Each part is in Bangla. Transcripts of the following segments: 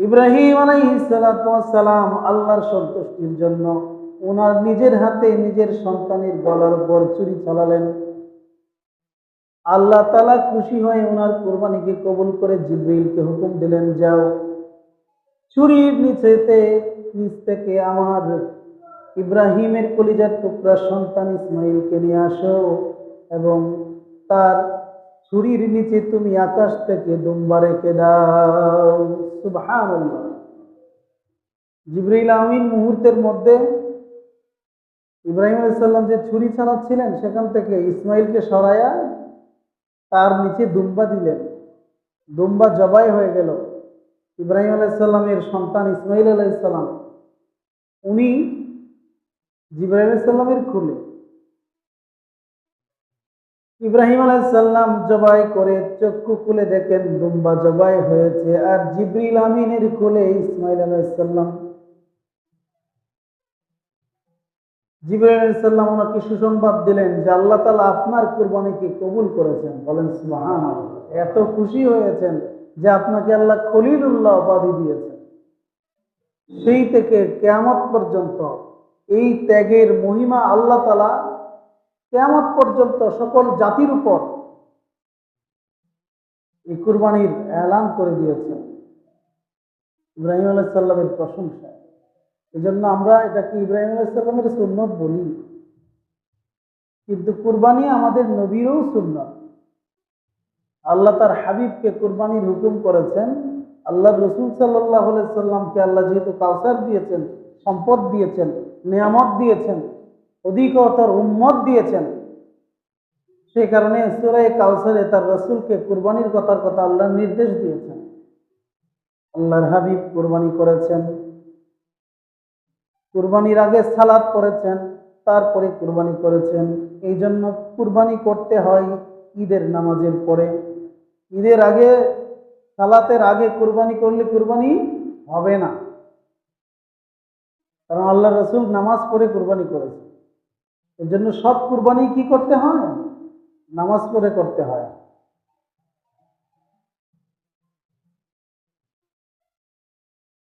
ইব্রাহিম আলাইসালাম আল্লাহর সন্তুষ্টির জন্য ওনার নিজের হাতে নিজের সন্তানের গলার উপর চুরি চালালেন। আল্লাহ তালা খুশি হয়ে ওনার কোরবানিকে কবুল করে জিব্রিলকে হুকুম দিলেন, যাও, চুরির নিচেতে, নিচ থেকে আমার ইব্রাহিমের কলিজার টুকরা সন্তান ইসমাইলকে নিয়ে আসো এবং তার ছুরির নিচে তুমি আকাশ থেকে দুম্বা রেখে দাও। জিব্রাইল আমিন মুহূর্তের মধ্যে ইব্রাহিম আলাইসাল্লাম যে ছুরি চালাচ্ছিলেন সেখান থেকে ইসমাইলকে সরাইয়া তার নিচে দুম্বা দিলেন। দুম্বা জবাই হয়ে গেল। ইব্রাহিম আলাইসাল্লামের সন্তান ইসমাইল আলাইসাল্লাম উনি জিব্রাহিম আলাইসাল্লামের খুলে ইব্রাহিম আলাইসাল্লাম জবাই করে চক্ষু খুলে দেখেন দুম্বা জবাই হয়েছে আর জিব্রিল আমিনের খুলে ইসমাইল আলাইসাল্লাম আলাইসাল্লাম ওনাকে সুসংবাদ দিলেন যে আল্লাহ তালা আপনার কুরবানিকে কবুল করেছেন। বলেন সুবহান এত খুশি হয়েছেন যে আপনাকে আল্লাহ খলিলুল্লাহ উপাধি দিয়েছেন। সেই থেকে কেয়ামত পর্যন্ত এই ত্যাগের মহিমা আল্লাহ তালা কেয়ামত পর্যন্ত সকল জাতির উপর এই কুরবানির এলান করে দিয়েছেন ইব্রাহিম আলাইসাল্লামের প্রশংসা। এই জন্য আমরা এটাকে ইব্রাহিম আলাইসাল্লামের সুন্নত বলি। কিন্তু কুরবানি আমাদের নবীরও সুন্নত। আল্লাহ তার হাবিবকে কুরবানির হুকুম করেছেন। আল্লাহ রসুল সাল্লাহ সাল্লামকে আল্লাহ যেহেতু কাউসার দিয়েছেন, সম্পদ দিয়েছেন, নিয়ামত দিয়েছেন অধিকতর উম্মত দিয়েছেন। সেই কারণে সুরায় কাউসারে তার রসুলকে কুরবানির কথার কথা আল্লাহ নির্দেশ দিয়েছেন। আল্লাহর হাবিব কুরবানি করেছেন। কুরবানির আগে সালাদ করেছেন তারপরে কুরবানি করেছেন। এই জন্য কুরবানি করতে হয় ঈদের নামাজের পরে। ঈদের আগে, সালাতের আগে কুরবানি করলে কুরবানি হবে না। কারণ আল্লাহ রসুল নামাজ পড়ে কুরবানি করেছে এর জন্য সব কুরবানি কি করতে হয়? নামাজ পড়ে করতে হয়।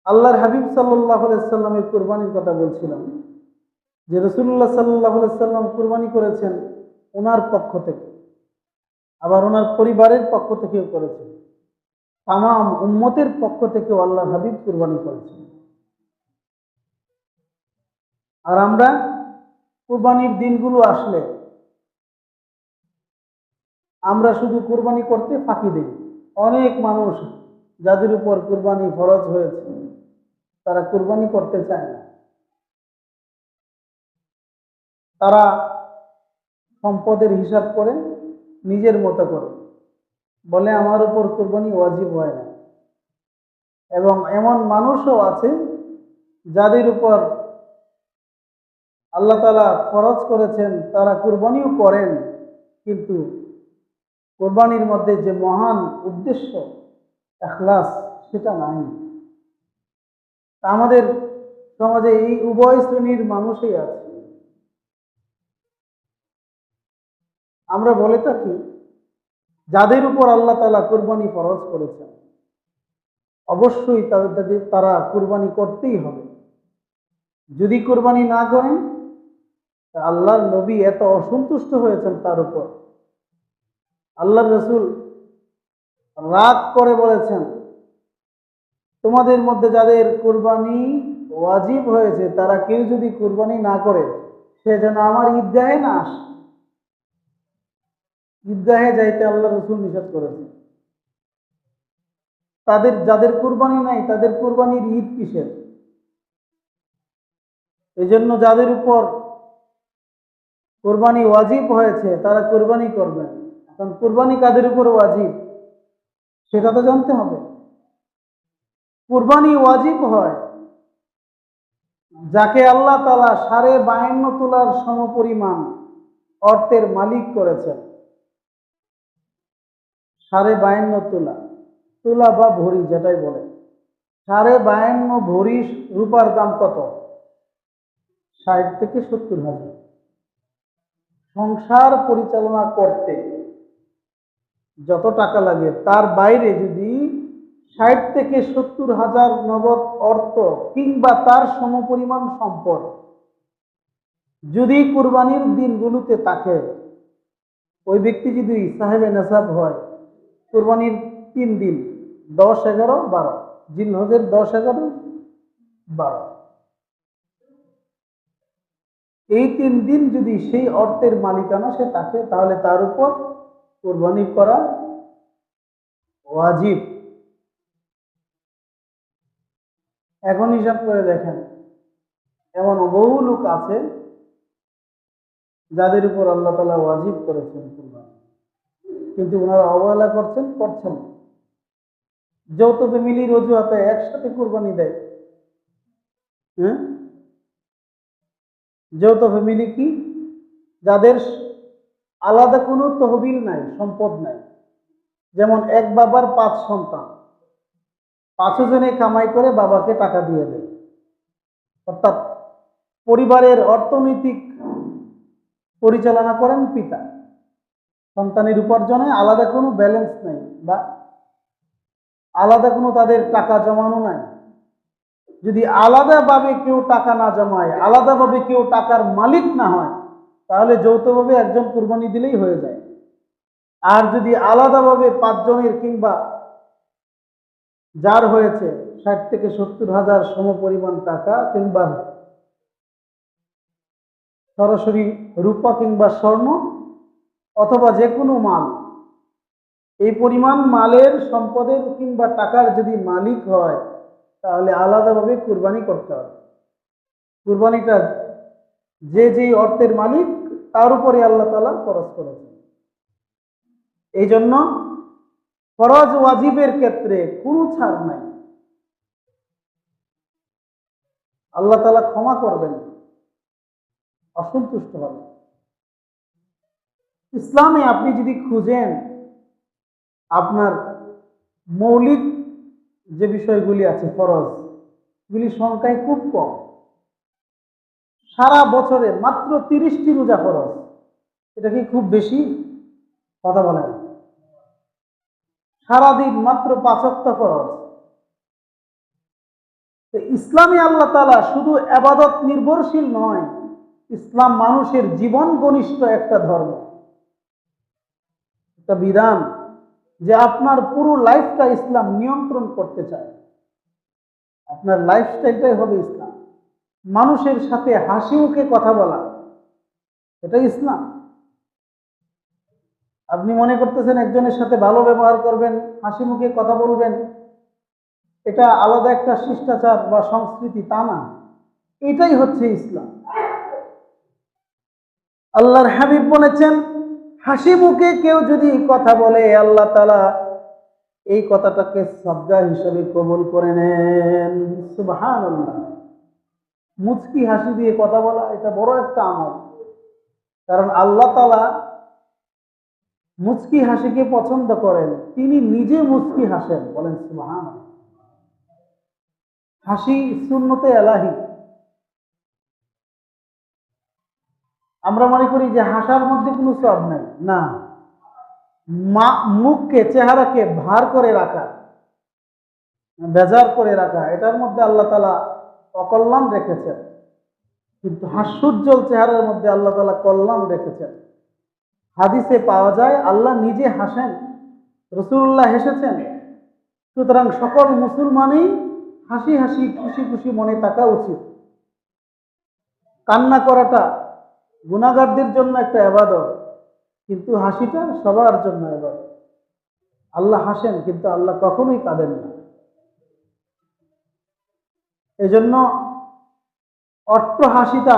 আল্লাহর হাবিব সাল্লাহ সাল্লামের কুরবানির কথা বলছিলাম। যে রসুল্লাহ সাল্লাহ সাল্লাম কুরবানি করেছেন ওনার পক্ষ থেকে। আবার ওনার পরিবারের পক্ষ থেকেও করেছেন। তাম উম্মতের পক্ষ থেকেও আল্লাহ হাবিব কুরবানি করেছেন। আর আমরা কুরবানির দিনগুলো আসলে আমরা শুধু কুরবানি করতে ফাঁকি দিই। অনেক মানুষ যাদের উপর কুরবানি ফরজ হয়েছে, তারা কুরবানি করতে চায় না। তারা সম্পদের হিসাব করে, নিজের মতো করে। বলে আমার উপর কুরবানি ওয়াজিব হয় না। এবং এমন মানুষও আছে যাদের উপর আল্লাহ তালা খরচ করেছেন, তারা কুরবানিও করেন। কিন্তু কোরবানির মধ্যে যে মহান উদ্দেশ্য, এখলাস, সেটা নাই। আমাদের সমাজে এই উভয় শ্রেণির মানুষই আছে। আমরা বলে থাকি, যাদের উপর আল্লাহ তালা কুরবানি ফরজ করেছেন, অবশ্যই তাদের, তারা কুরবানি করতেই হবে। যদি কুরবানি না করেন আল্লাহর নবী এত অসন্তুষ্ট হয়েছেন তার উপর। আল্লাহ রসুল রাগ করে বলেছেন, তোমাদের মধ্যে যাদের কুরবানি ওয়াজিব হয়েছে, তারা কেউ যদি কুরবানি না করে, সে যেন আমার ঈদগাহে না আসে। ঈদগাহে যাইতে আল্লাহ রসুল নিষেধ করেছে তাদের, যাদের কুরবানি নাই, তাদের কুরবানির ঈদ কিসের? এই জন্য যাদের উপর কোরবানি ওয়াজিব হয়েছে, তারা কোরবানি করবেন কারণ কোরবানি কাদের উপর ওয়াজিব? সেটা তো জানতে হবে। কোরবানি ওয়াজিব হয় যাকে আল্লাহ তালা সাড়ে বায়ান্ন তোলার সমপরিমাণ অর্থের মালিক করেছেন। সাড়ে বায়ান্ন তোলা। তোলা বা ভরি যেটাই বলে সাড়ে বায়ান্ন ভরি রূপার দাম কত? ষাট থেকে সত্তর হাজার। সংসার পরিচালনা করতে যত টাকা লাগে, তার বাইরে যদি ষাট থেকে সত্তর হাজার নগদ অর্থ কিংবা তার সমপরিমাণ সম্পদ যদি কুরবানির দিনগুলোতে থাকে, ওই ব্যক্তি যদি সাহেবে নেশাব হয়, কুরবানির তিন দিন, দশ এগারো বারো জিলহজের দশ এগারো বারো। এই তিন দিন যদি সেই অর্থের মালিকানা সে থাকে, তাহলে তার উপর কোরবানি করা ওয়াজিব। এখন হিসাব করে দেখেন, এমন বহু লোক আছে যাদের উপর আল্লাহ তালা ওয়াজিব করেছেন কোরবানি। কিন্তু ওনারা অবহেলা করছেন করছেন। যৌথ ফ্যামিলির অজুহাতে একসাথে কোরবানি দেয়। হ্যাঁ? যৌথ ফ্যামিলি কি? যাদের আলাদা কোনো তহবিল নাই, সম্পদ নাই। যেমন এক বাবার পাঁচ সন্তান। পাঁচও জনে কামাই করে বাবাকে টাকা দিয়ে দেয়। অর্থাৎ পরিবারের অর্থনৈতিক পরিচালনা করেন পিতা। সন্তানের উপার্জনে আলাদা কোনো ব্যালেন্স নেই বা আলাদা কোনো তাদের টাকা জমানো নাই। যদি আলাদাভাবে কেউ টাকা না জমায়, আলাদাভাবে কেউ টাকার মালিক না হয়, তাহলে যৌথভাবে একজন কুরবানি দিলেই হয়ে যায়। আর যদি আলাদাভাবে পাঁচজনের কিংবা যার হয়েছে ষাট থেকে সত্তর হাজার সমপরিমাণ টাকা কিংবা সরাসরি রূপা কিংবা স্বর্ণ অথবা যে কোনো মাল, এই পরিমাণ মালের সম্পদের কিংবা টাকার যদি মালিক হয় তাহলে আলাদাভাবে কুরবানি করতে হবে। কুরবানিটা যে যেই অর্থের মালিক, তার উপরে আল্লাহ তালা খরচ করেছেন। এই জন্য ফরজ ওয়াজিবের ক্ষেত্রে কোনো ছাড় নাই। আল্লাহ তালা ক্ষমা করবেন, অসন্তুষ্ট হবে ইসলামে আপনি যদি খুঁজেন, আপনার মৌলিক যে বিষয়গুলি আছে ফরজ, এগুলি সংখ্যায় খুব কম। সারা বছরে মাত্র তিরিশটি রোজা ফরজ। এটা কি খুব বেশি? কথা বলেন। সারাদিন মাত্র পাঁচক্ত ফরজ। ইসলামী আল্লাহ তালা শুধু আবাদত নির্ভরশীল নয়, ইসলাম মানুষের জীবন ঘনিষ্ঠ একটা ধর্ম। একটা বিধান। যে আপনার পুরো লাইফটা ইসলাম নিয়ন্ত্রণ করতে চায়। আপনার লাইফস্টাইলটাই হবে ইসলাম। মানুষের সাথে হাসি মুখে কথা বলা, এটা ইসলাম। আপনি মনে করতেছেন একজনের সাথে ভালো ব্যবহার করবেন, হাসি মুখে কথা বলবেন, এটা আলাদা একটা শিষ্টাচার বা সংস্কৃতি, তা না। এটাই হচ্ছে ইসলাম। আল্লাহর হাবিব বলেছেন হাসি মুখে কেউ যদি কথা বলে, আল্লাহ তালা এই কথাটাকে শ্রদ্ধা হিসেবে কবুল করে নেন। সুবহান মুচকি হাসি দিয়ে কথা বলা, এটা বড় একটা আমল। কারণ আল্লাহ তালা মুচকি হাসিকে পছন্দ করেন, তিনি নিজে মুচকি হাসেন, বলেন সুবহান হাসি শূন্যতে এলাহি। আমরা মনে করি যে হাসার মধ্যে কোনো সব নাই। না। মা, মুখকে, চেহারাকে ভার করে রাখা, বেজার করে রাখা, এটার মধ্যে আল্লাহ তালা অকল্যাণ রেখেছেন। কিন্তু হাস্যোজ্জ্বল চেহারার মধ্যে আল্লাহ তালা কল্যাণ রেখেছেন। হাদিসে পাওয়া যায়, আল্লাহ নিজে হাসেন, রসুল্লাহ হেসেছেন। সুতরাং সকল মুসলমানই হাসি হাসি, খুশি খুশি মনে থাকা উচিত। কান্না করাটা গুণাগারদের জন্য একটা আবাদত, কিন্তু হাসিটা সবার জন্য আবাদত। আল্লাহ হাসেন, কিন্তু আল্লাহ কখনোই কাঁদেন না। এজন্য অট্ট হাসিটা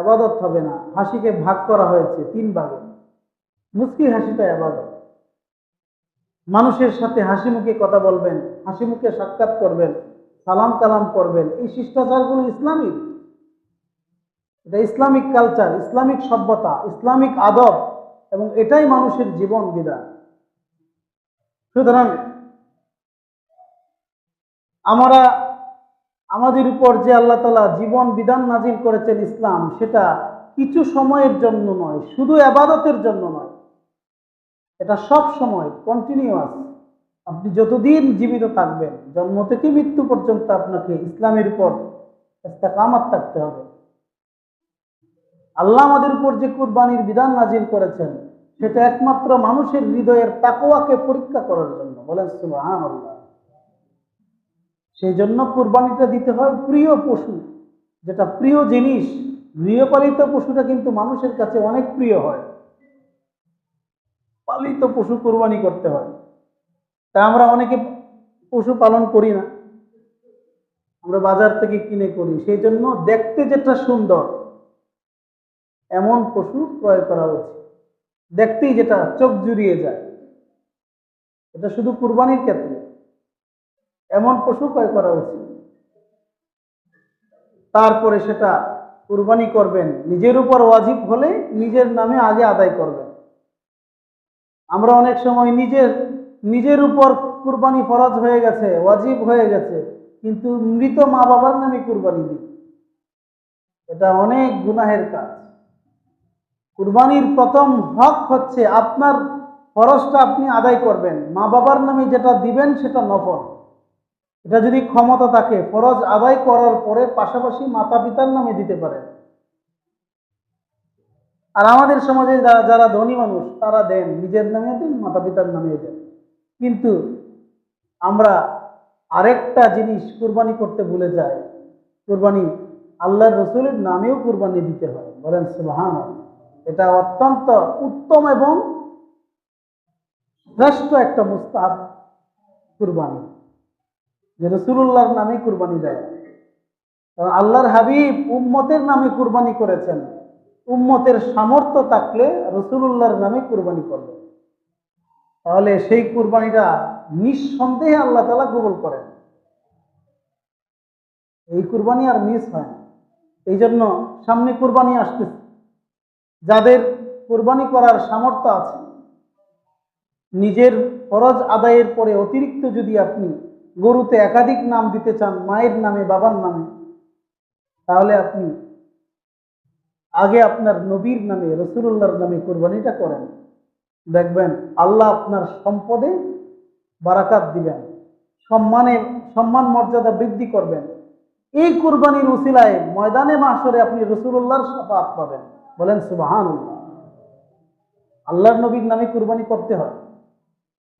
আবাদত হবে না। হাসিকে ভাগ করা হয়েছে তিন ভাগে। মুস্কি হাসিটা আবাদত। মানুষের সাথে হাসি মুখে কথা বলবেন, হাসি মুখে সাক্ষাৎ করবেন সালাম কালাম করবেন, এই শিষ্টাচারগুলো ইসলামিক এটা ইসলামিক কালচার ইসলামিক সভ্যতা, ইসলামিক আদব, এবং এটাই মানুষের জীবন বিধান। সুতরাং আমরা, আমাদের উপর যে আল্লাহ তালা জীবন বিধান নাজিল করেছেন ইসলাম, সেটা কিছু সময়ের জন্য নয়, শুধু আবাদতের জন্য নয়। এটা সব সময় কন্টিনিউয়াস আপনি যতদিন জীবিত থাকবেন, জন্ম থেকে মৃত্যু পর্যন্ত আপনাকে ইসলামের উপর কামাত থাকতে হবে। আল্লাহ আমাদের উপর যে কুরবানির বিধান নাজিল করেছেন, সেটা একমাত্র মানুষের হৃদয়ের তাকোয়াকে পরীক্ষা করার জন্য। বলেন সুবহান আল্লাহ সেই জন্য কুরবানিটা দিতে হয় প্রিয় পশু, যেটা প্রিয় জিনিস। গৃহপালিত পশুটা কিন্তু মানুষের কাছে অনেক প্রিয় হয়। পালিত পশু কোরবানি করতে হয়। তা আমরা অনেকে পশু পালন করি না। আমরা বাজার থেকে কিনে করি। সেই জন্য দেখতে যেটা সুন্দর এমন পশু ক্রয় করা উচিত দেখতেই যেটা চোখ জুড়িয়ে যায়। এটা শুধু কুরবানির ক্ষেত্রে। এমন পশু ক্রয় করা উচিত তারপরে সেটা কুরবানি করবেন। নিজের উপর ওয়াজিব হলে নিজের নামে আগে আদায় করবেন। আমরা অনেক সময় নিজের নিজের উপর কুরবানি ফরজ হয়ে গেছে, ওয়াজিব হয়ে গেছে, কিন্তু মৃত মা বাবার নামে কুরবানি দিই। এটা অনেক গুনাহের কাজ। কুরবানির প্রথম হক হচ্ছে আপনার ফরজটা আপনি আদায় করবেন। মা বাবার নামে যেটা দিবেন সেটা নফল। এটা যদি ক্ষমতা থাকে, ফরজ আদায় করার পরে পাশাপাশি মাতা পিতার নামে দিতে পারেন। আর আমাদের সমাজে যারা যারা ধনী মানুষ, তারা দেন, নিজের নামে দেন মাতা পিতার নামে দেন। কিন্তু আমরা আরেকটা জিনিস কুরবানি করতে ভুলে যাই। কুরবানি আল্লাহর রসুলের নামেও কুরবানি দিতে হয়। বলেন সুবহান এটা অত্যন্ত উত্তম এবং শ্রেষ্ঠ একটা মুস্তাহাব, কুরবানি। যে রসুল্লাহর নামে কুরবানি দেয়। কারণ আল্লাহর হাবিব উম্মতের নামে কুরবানি করেছেন। উম্মতের সামর্থ্য থাকলে রসুল্লাহর নামে কুরবানি করবে। তাহলে সেই কুরবানিটা নিঃসন্দেহে আল্লাহ তালা কবুল করেন। এই কুরবানি আর মিস হয় এই জন্য সামনে কুরবানি আসতেছে। যাদের কুরবানি করার সামর্থ্য আছে, নিজের ফরজ আদায়ের পরে অতিরিক্ত যদি আপনি গরুতে একাধিক নাম দিতে চান, মায়ের নামে, বাবার নামে, তাহলে আপনি আগে আপনার নবীর নামে রসুল্লাহর নামে কোরবানিটা করেন। দেখবেন আল্লাহ আপনার সম্পদে বারাকাত দিবেন সম্মানে সম্মান মর্যাদা বৃদ্ধি করবেন। এই কুরবানির উসিলায় ময়দানে মাসরে আপনি রসুল্লাহর সাফাত পাবেন। বলেন সুবাহান আল্লাহর নবীর নামে কুরবানি করতে হয়।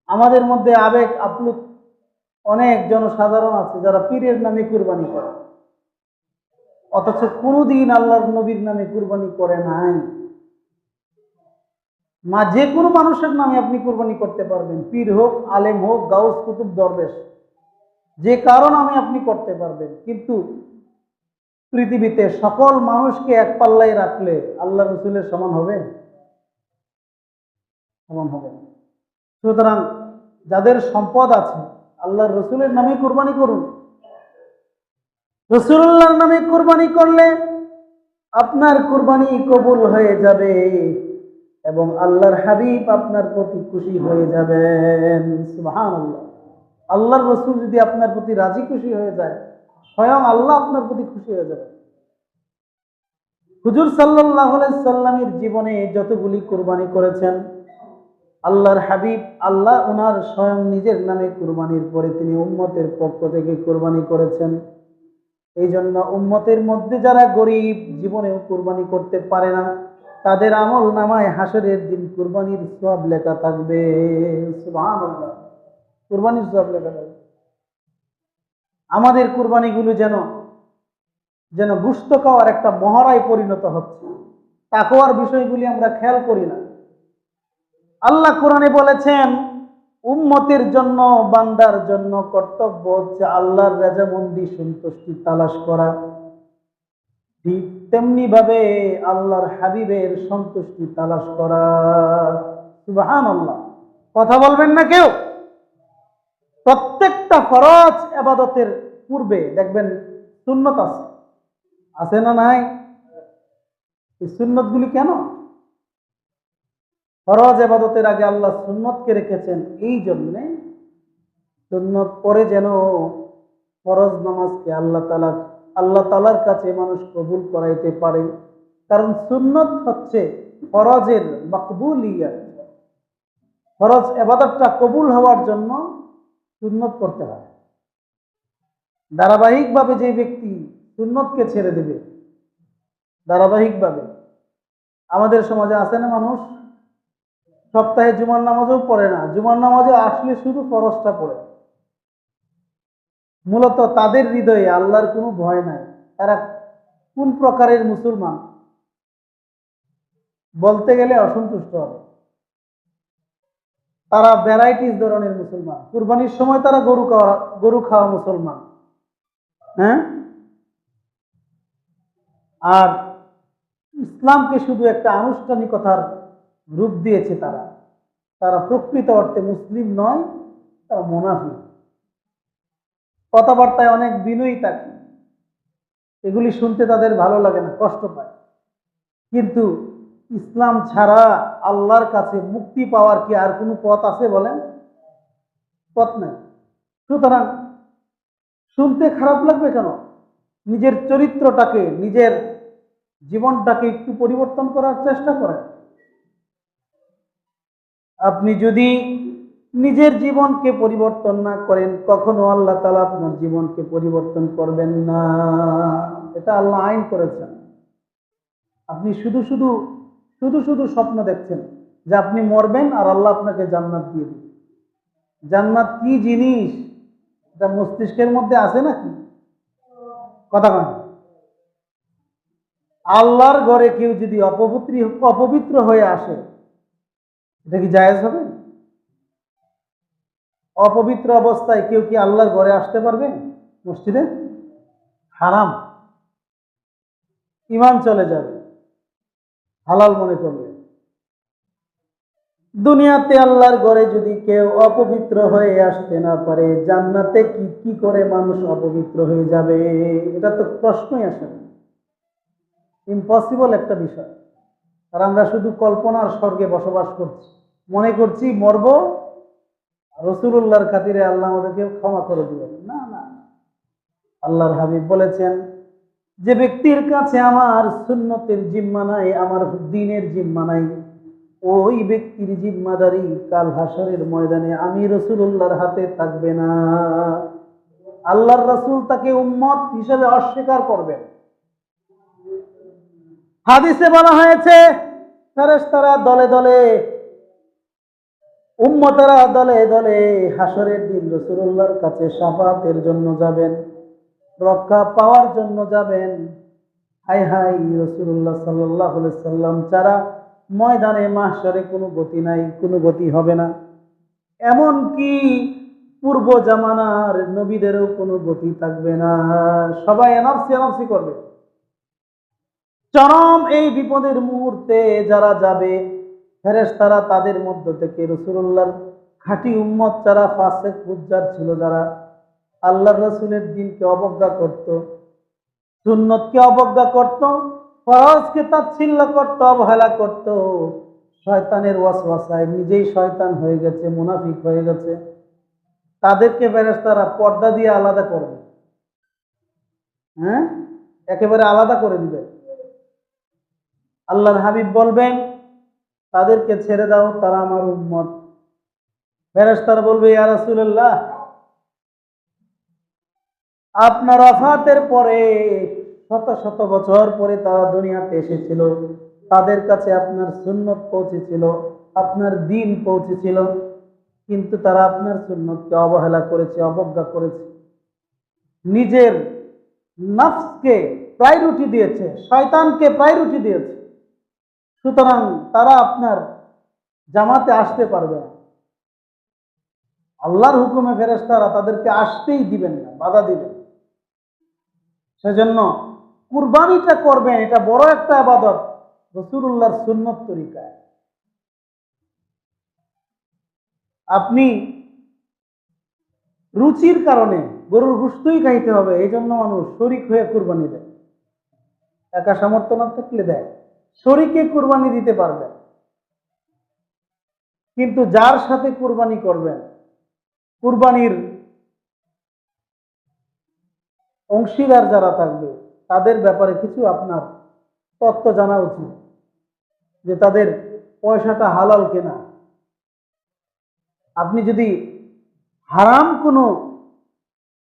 আমাদের মধ্যে আবেগ, আপ্লুত অনেক জনসাধারণ আছে যারা পীরের নামে কুরবানি করে। অথচ কোনোদিন আল্লাহর নবীর নামে কুরবানি করে নাই। মা যে কোনো মানুষের নামে আপনি কুরবানি করতে পারবেন। পীর হোক, আলেম হোক, গাউস কুতুব, দরবেশ। যে কারণ আমি আপনি করতে পারবেন। কিন্তু পৃথিবীতে সকল মানুষকে এক পাল্লায় রাখলে আল্লাহ রসুলের সমান হবে? সমান হবে। সুতরাং যাদের সম্পদ আছে, আল্লাহর রসুলের নামে কোরবানি করুন। রসুল্লাহর নামে কোরবানি করলে আপনার কোরবানি কবুল হয়ে যাবে এবং আল্লাহর হাবিব আপনার প্রতি খুশি হয়ে যাবেন। আল্লাহর রসুল যদি আপনার প্রতি রাজি খুশি হয়ে যায় স্বয়ং আল্লাহ আপনার প্রতি খুশি হয়ে যাবে। হুজুর সাল্লাহ সাল্লামের জীবনে যতগুলি কোরবানি করেছেন, আল্লাহর হাবিব, আল্লাহ ওনার স্বয়ং নিজের নামে কুরবানির পরে তিনি উম্মতের পক্ষ থেকে কুরবানি করেছেন। এই জন্য উম্মতের মধ্যে যারা গরিব, জীবনেও কুরবানি করতে পারে না, তাদের আমল নামায় হাসরের দিন কুরবানির সব লেখা থাকবে। কুরবানির সব লেখা থাকবে। আমাদের কুরবানিগুলো যেন যেন গুস্ত খাওয়ার একটা মহড়ায় পরিণত হচ্ছে। তাকওয়ার বিষয়গুলি আমরা খেয়াল করি না। আল্লাহ কোরআনে বলেছেন, উম্মতের জন্য, বান্দার জন্য কর্তব্য হচ্ছে আল্লাহর রেজামন্দি সন্তুষ্টি তালাশ করা। ঠিক তেমনি ভাবে আল্লাহর হাবিবের সন্তুষ্টি তালাশ করা। সুবাহান আল্লাহ কথা বলবেন না কেউ? প্রত্যেকটা ফরজ আবাদতের পূর্বে দেখবেন সুন্নত আছে। আছে না নাই? এই সুন্নতগুলি কেন? ফরজ আবাদতের আগে আল্লাহ সুন্নতকে রেখেছেন এই জন্যে সুন্নত পরে যেন ফরজ নামাজকে আল্লাহ তালা আল্লাহ তালার কাছে মানুষ কবুল করাইতে পারে। কারণ সুন্নত হচ্ছে ফরজের মকবুলিয়া ফরজ এবাদতটা কবুল হওয়ার জন্য সুন্নত করতে হয়। ধারাবাহিকভাবে যে ব্যক্তি সুন্নতকে ছেড়ে দেবে, ধারাবাহিকভাবে, আমাদের সমাজে আছে না মানুষ? সপ্তাহে জুমার নামাজও পড়ে না, জুমার নামাজে আসলে শুধু ফরজটা পড়ে। মূলত তাদের হৃদয়ে আল্লাহর কোনো ভয় নাই। তারা কোন প্রকারের মুসলমান? বলতে গেলে অসন্তুষ্ট হবে। তারা ভ্যারাইটিস ধরনের মুসলমান। কুরবানির সময় তারা গরু খাওয়া গরু খাওয়া মুসলমান। হ্যাঁ? আর ইসলামকে শুধু একটা আনুষ্ঠানিকতার রূপ দিয়েছে তারা। তারা প্রকৃত অর্থে মুসলিম নয়, তারা মোনাফি কথাবার্তায় অনেক বিনয়ী থাকে এগুলি শুনতে তাদের ভালো লাগে না, কষ্ট পায়। কিন্তু ইসলাম ছাড়া আল্লাহর কাছে মুক্তি পাওয়ার কি আর কোনো পথ আছে বলেন? পথ নেই। সুতরাং শুনতে খারাপ লাগবে কেন? নিজের চরিত্রটাকে, নিজের জীবনটাকে একটু পরিবর্তন করার চেষ্টা করেন। আপনি যদি নিজের জীবনকে পরিবর্তন না করেন, কখনো আল্লাহ তালা আপনার জীবনকে পরিবর্তন করবেন না। এটা আল্লাহ আইন করেছেন। আপনি শুধু শুধু শুধু শুধু স্বপ্ন দেখছেন যে আপনি মরবেন আর আল্লাহ আপনাকে জান্নাত দিয়ে দিবে। জান্নাত কি জিনিস? এটা মস্তিষ্কের মধ্যে আছে নাকি? কথা কয় না। আল্লাহর ঘরে কেউ যদি অপবিত্র অপবিত্র হয়ে আসে, এটা কি জায়েজ হবে? অপবিত্র অবস্থায় কেউ কি আল্লাহর ঘরে আসতে পারবে? মসজিদে? হারাম। ইমান চলে যাবে। হালাল মনে করবে। দুনিয়াতে আল্লাহর ঘরে যদি কেউ অপবিত্র হয়ে আসতে না পারে, জান্নাতে কি কি করে মানুষ অপবিত্র হয়ে যাবে? এটা তো প্রশ্নই আসে না। ইম্পসিবল একটা বিষয়। আর আমরা শুধু কল্পনার স্বর্গে বসবাস করছি। মনে করছি মরব রসুল্লাহর খাতিরে আল্লাহ আমাদেরকে ক্ষমা করে দিবেন। না না। আল্লাহর হাবিব বলেছেন যে ব্যক্তির কাছে আমার সুন্নতের জিম্মা নাই, আমার দিনের জিম্মা নাই, ওই ব্যক্তির জিম্মাদারি কাল হাসরের ময়দানে আমি রসুল্লাহর হাতে থাকবে না। আল্লাহর রসুল তাকে উম্মত হিসেবে অস্বীকার করবেন। হাদিসে বলা হয়েছে, ফেরেশতারা দলে দলে, উম্মতেরা দলে দলে হাসরের দিন রসুল্লাহর কাছে সাফাতের জন্য যাবেন। রক্ষা পাওয়ার জন্য যাবেন। হাই হাই রসুল্লাহ সাল্লাহ সাল্লাম ছাড়া ময়দানে মাহসরে কোনো গতি নাই, কোনো গতি হবে না। এমন কি পূর্ব জামানার নবীদেরও কোনো গতি থাকবে না। সবাই এনাফসি এনাফসি করবে। চরম এই বিপদের মুহূর্তে যারা যাবে ফেরেস তারা তাদের মধ্য থেকে রসুল্লাহর খাঁটি উম্মত যারা ফাসেক উজ্জার ছিল যারা আল্লাহ রসুলের দিনকে অবজ্ঞা করত, সুন্নতকে অবজ্ঞা করত, ফরজকে তাচ্ছিল্য করত, অবহেলা করত। শয়তানের ওয়াসওয়াসায় নিজেই শয়তান হয়ে গেছে, মুনাফিক হয়ে গেছে। তাদেরকে ফেরেশতারা পর্দা দিয়ে আলাদা করবে। হ্যাঁ? একেবারে আলাদা করে দিবে। আল্লাহর হাবিব বলবেন, তাদেরকে ছেড়ে দাও, তারা আমার উম্মত। ফেরেশতারা বলবে, ইয়া রাসূলুল্লাহ আপনার অফাতের পরে, শত শত বছর পরে তারা দুনিয়াতে এসেছিল। তাদের কাছে আপনার সুন্নত পৌঁছেছিল, আপনার দিন পৌঁছেছিল। কিন্তু তারা আপনার সুন্নতকে অবহেলা করেছে, অবজ্ঞা করেছে। নিজের নফসকে প্রায়োরিটি দিয়েছে, শয়তানকে প্রায়োরিটি দিয়েছে। সুতরাং তারা আপনার জামাতে আসতে পারবে না। আল্লাহর হুকুমে ফেরেস্তারা তাদেরকে আসতেই দিবেন না, বাধা দিবেন সেজন্য কুরবানিটা করবেন, এটা বড় একটা আবাদত। রসুল্লাহর সুন্নত তরিকায়। আপনি রুচির কারণে গরুর গুস্তই খাইতে হবে এই জন্য মানুষ শরিক হয়ে কুরবানি দেয়। একা সামর্থ্য না থাকলে দেয়। শরিকে কুরবানি দিতে পারবেন। কিন্তু যার সাথে কুরবানি করবেন, কুরবানির অংশীদার যারা থাকবে, তাদের ব্যাপারে কিছু আপনার তথ্য জানা উচিত যে তাদের পয়সাটা হালাল কেনা। আপনি যদি হারাম কোনো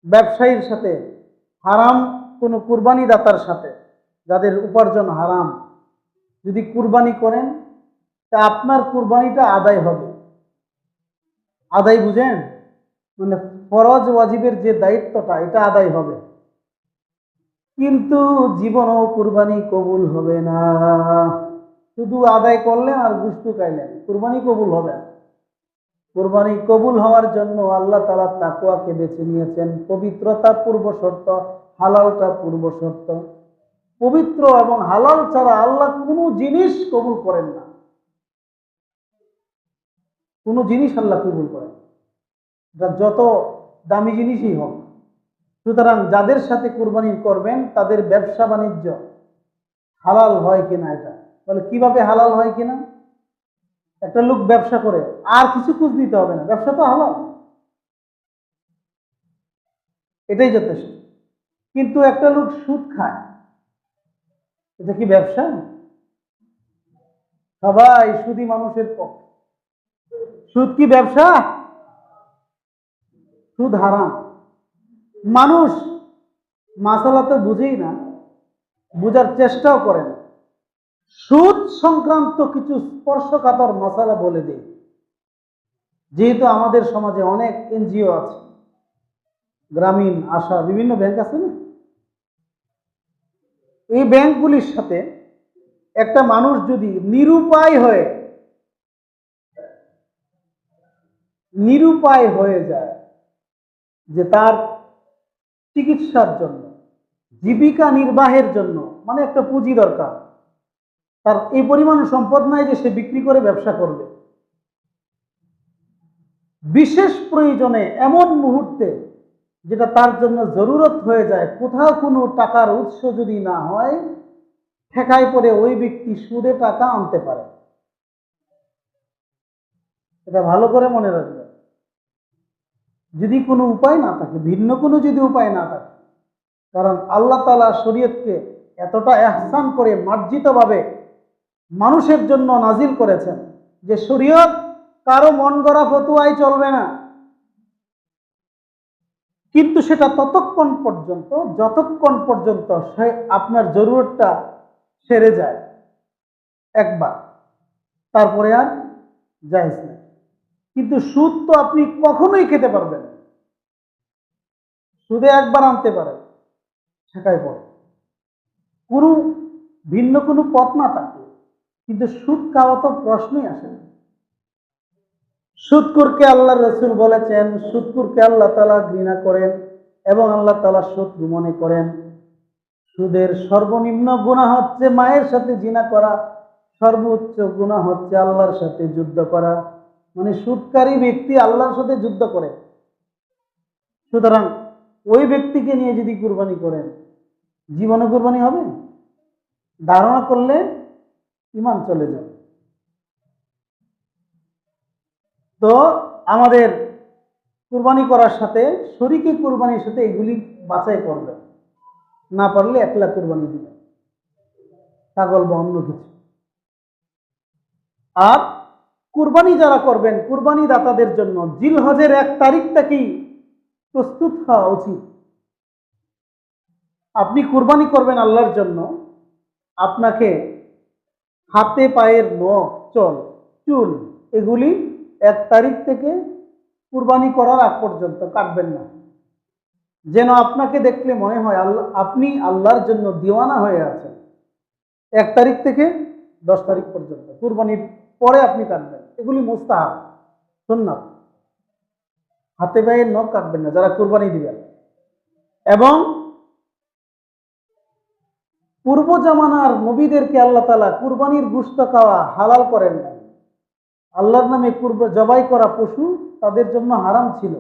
ব্যবসায়ীর সাথে, হারাম কোনো কুরবানি দাতার সাথে, যাদের উপার্জন হারাম, যদি কুরবানি করেন, তা আপনার কুরবানিটা আদায় হবে। আদায় বুঝেন? মানে ফরজ, ওয়াজিবের যে দায়িত্বটা, এটা আদায় হবে। কিন্তু জীবনও কুরবানি কবুল হবে না। শুধু আদায় করলেন আর গুস্তু খাইলেন। কুরবানি কবুল হবে না। কোরবানি কবুল হওয়ার জন্য আল্লাহ তালা তাকুয়াকে বেছে নিয়েছেন। পবিত্রতা পূর্ব শর্ত, হালালটা পূর্ব শর্ত। পবিত্র এবং হালাল ছাড়া আল্লাহ কোনো জিনিস কবুল করেন না। কোনো জিনিস আল্লাহ কবুল করেন যত দামি জিনিসই হোক। সুতরাং যাদের সাথে কুরবানি করবেন, তাদের ব্যবসা বাণিজ্য হালাল হয় কিনা এটা? বলে, কীভাবে হালাল হয় কিনা? একটা লোক ব্যবসা করে, আর কিছু খুঁজ দিতে হবে না, ব্যবসা তো হালাল। এটাই যথেষ্ট। কিন্তু একটা লোক সুদ খায়, এটা কি ব্যবসা? সবাই সুদি মানুষের পক্ষে। সুদ কি ব্যবসা? সুদ হারাম। মানুষ মাসালা তো বুঝেই না, বোঝার চেষ্টাও করে না। সুদ সংক্রান্ত কিছু স্পর্শকাতর মশালা বলে দিই। যেহেতু আমাদের সমাজে অনেক এনজিও আছে, গ্রামীণ, আশা, বিভিন্ন ব্যাংক আছে না? এই ব্যাংকগুলির সাথে একটা মানুষ যদি নিরুপায় হয়ে নিরুপায় হয়ে যায়, যে তার চিকিৎসার জন্য, জীবিকা নির্বাহের জন্য মানে একটা পুঁজি দরকার। তার এই পরিমাণ সম্পদ নাই যে সে বিক্রি করে ব্যবসা করবে। বিশেষ প্রয়োজনে এমন মুহূর্তে যেটা তার জন্য জরুরত হয়ে যায়, কোথাও কোনো টাকার উৎস যদি না হয়, ঠেকায় পরে ওই ব্যক্তি সুদে টাকা আনতে পারে। এটা ভালো করে মনে রাখবে। যদি কোনো উপায় না থাকে, ভিন্ন কোনো যদি উপায় না থাকে, কারণ আল্লাহ তালা শরীয়তকে এতটা এহসান করে মার্জিতভাবে মানুষের জন্য নাজিল করেছেন যে শরীয়ত কারও মন গড়া ফতুয়াই চলবে না। কিন্তু সেটা ততক্ষণ পর্যন্ত, যতক্ষণ পর্যন্ত সে আপনার জরুরতটা সেরে যায়। একবার। তারপরে আর যাইস না কিন্তু সুদ তো আপনি কখনোই খেতে পারবেন সুদে একবার আনতে পারেন, ঠেকায় পড়ে। কোনো, ভিন্ন কোনো পথ না থাকে, কিন্তু সুদ খাওয়া তো প্রশ্নই আসে না। সুদকুরকে আল্লাহ রসুল বলেছেন, সুদকুরকে আল্লাহ তালা ঘৃণা করেন এবং আল্লাহ তালা শত্রু মনে করেন। সুদের সর্বনিম্ন গুণা হচ্ছে মায়ের সাথে জিনা করা, সর্বোচ্চ গুণা হচ্ছে আল্লাহর সাথে যুদ্ধ করা। মানে সুদকারী ব্যক্তি আল্লাহর সাথে যুদ্ধ করে। সুতরাং ওই ব্যক্তিকে নিয়ে যদি কুরবানি করেন, জীবনে কুরবানি হবে? ধারণা করলে ইমান চলে যাবে। তো আমাদের কুরবানি করার সাথে, শরিকি কুরবানির সাথে এগুলি বাছাই করবে। না পারলে একলা কুরবানি দিবে। ছাগল বা অন্য কিছু। আর কুরবানি যারা করবেন কুরবানি দাতাদের জন্য জিল হজের এক তারিখ থেকেই প্রস্তুত হওয়া উচিত? আপনি কুরবানি করবেন আল্লাহর জন্য, আপনাকে হাতে পায়ের নখ, চল, চুল, এগুলি এক তারিখ থেকে কুরবানি করার আগ পর্যন্ত কাটবেন না। যেন আপনাকে দেখলে মনে হয় আল্লাহ, আপনি আল্লাহর জন্য দিওয়ানা হয়ে আছেন। এক তারিখ থেকে দশ তারিখ পর্যন্ত, কুরবানির পরে আপনি কাটবেন। এগুলি মোস্তাহাব, সুন্নাত। হাতে পায়ের নখ কাটবেন না, যারা কুরবানি দিবেন। এবং পূর্ব জামানার নবীদেরকে আল্লাহ তালা কুরবানির গুস্ত খাওয়া হালাল করেন নাই। আল্লাহর নামে কুরব, জবাই করা পশু তাদের জন্য হারাম ছিল।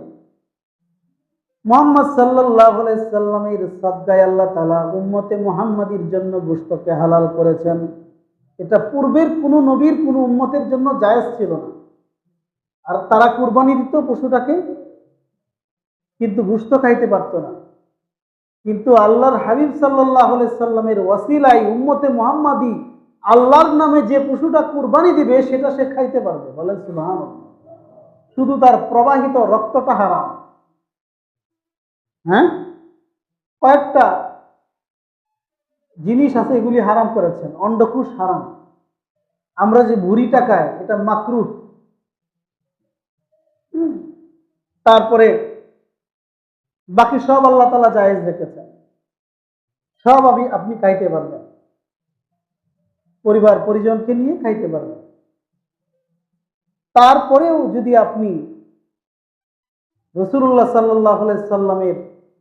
মোহাম্মদ সাল্লাহ সাল্লামের সদ্গায় আল্লাহ তালা উম্মতে মুহাম্মাদির জন্য গুস্তকে হালাল করেছেন। এটা পূর্বের কোনো নবীর কোনো উম্মতের জন্য জায়েজ ছিল না। আর তারা কুরবানি দিত পশুটাকে, কিন্তু গুস্ত খাইতে পারত না। কিন্তু আল্লাহর হাবিব সাল্লাহ সাল্লামের ওয়াসিলাই উম্মতে মোহাম্মাদি আল্লাহর নামে যে পশুটা কুরবানি দিবে, সেটা সে খাইতে পারবে। বলেন সুবহান শুধু তার প্রবাহিত রক্তটা হারাম। হ্যাঁ? কয়েকটা জিনিস আছে, এগুলি হারাম করেছেন। অন্ডকুশ হারাম। আমরা যে ভুড়ি টাকায়, এটা মাকরু তারপরে বাকি সব আল্লাহ তালা জায়েজ রেখেছেন। সব আমি আপনি খাইতে পারবেন। পরিবার, পরিজনকে নিয়ে খাইতে পারবেন। তারপরেও যদি আপনি রসুল্লাহ সাল্লাহ সাল্লামের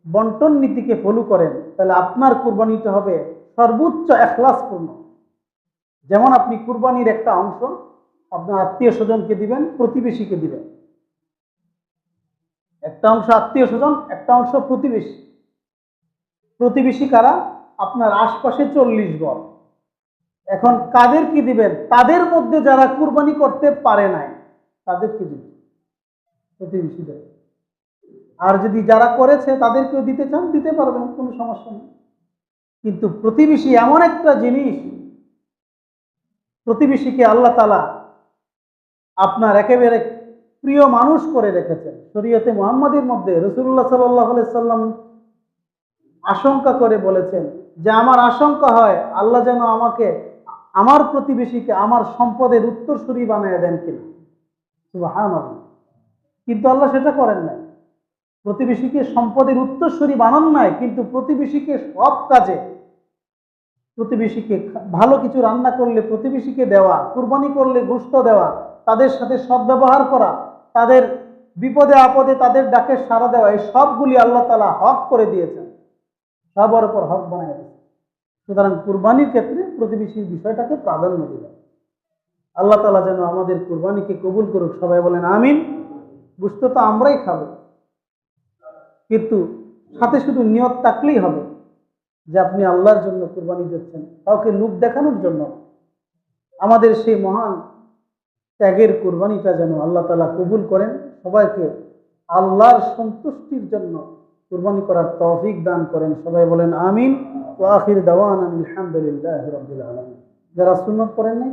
বন্টন নীতিকে ফলো করেন, তাহলে আপনার কুরবানিটা হবে সর্বোচ্চ এখলাসপূর্ণ। যেমন আপনি কুরবানির একটা অংশ আপনার আত্মীয় স্বজনকে দিবেন, প্রতিবেশীকে দিবেন। একটা অংশ আত্মীয় স্বজন, একটা অংশ প্রতিবেশী। প্রতিবেশী কারা? আপনার আশপাশে চল্লিশ গড় এখন কাদের কি দিবেন? তাদের মধ্যে যারা কুরবানি করতে পারে নাই, তাদেরকে দিবেন। প্রতিবেশীদের। আর যদি যারা করেছে, তাদেরকেও দিতে চান, দিতে পারবেন, কোনো সমস্যা নেই। কিন্তু প্রতিবেশী এমন একটা জিনিস, প্রতিবেশীকে আল্লাহ তালা আপনার একেবারে প্রিয় মানুষ করে রেখেছেন। শরীয়তে মোহাম্মদের মধ্যে রসুল্লাহ সাল্লাহ সাল্লাম আশঙ্কা করে বলেছেন যে, আমার আশঙ্কা হয় আল্লাহ যেন আমাকে, আমার প্রতিবেশীকে আমার সম্পদের উত্তরসূরি বানিয়ে দেন কিনা। কিন্তু আল্লাহ সেটা করেন নাই। প্রতিবেশীকে সম্পদের উত্তরসূরি বানান নাই, কিন্তু প্রতিবেশীকে সব কাজে প্রতিবেশীকে ভালো কিছু রান্না করলে প্রতিবেশীকে দেওয়া, কুরবানি করলে গোস্ত দেওয়া, তাদের সাথে সদ্ব্যবহার করা, তাদের বিপদে আপদে তাদের ডাকে সাড়া দেওয়া, এই সবগুলি আল্লাহ তালা হক করে দিয়েছেন। সবার উপর হক বানিয়ে দিয়েছেন। সুতরাং কুরবানির ক্ষেত্রে প্রতিবেশীর বিষয়টাকে প্রাধান্য দিবেন। আল্লাহ তালা যেন আমাদের কুরবানিকে কবুল করুক, সবাই বলেন আমিন। বুঝতে তো আমরাই খাব। কিন্তু সাথে শুধু নিয়ত থাকলেই হবে। যে আপনি আল্লাহর জন্য কুরবানি দিচ্ছেন, কাউকে লুক দেখানোর জন্য আমাদের সেই মহান ত্যাগের কুরবানিটা যেন আল্লাহ তালা কবুল করেন, সবাইকে আল্লাহর সন্তুষ্টির জন্য কুরবানি করার তৌফিক দান করেন। সবাই বলেন আমিন। ও আখির দাওয়ান আলহামদুলিল্লাহ রবিল যারা সুন্নত করেন নাই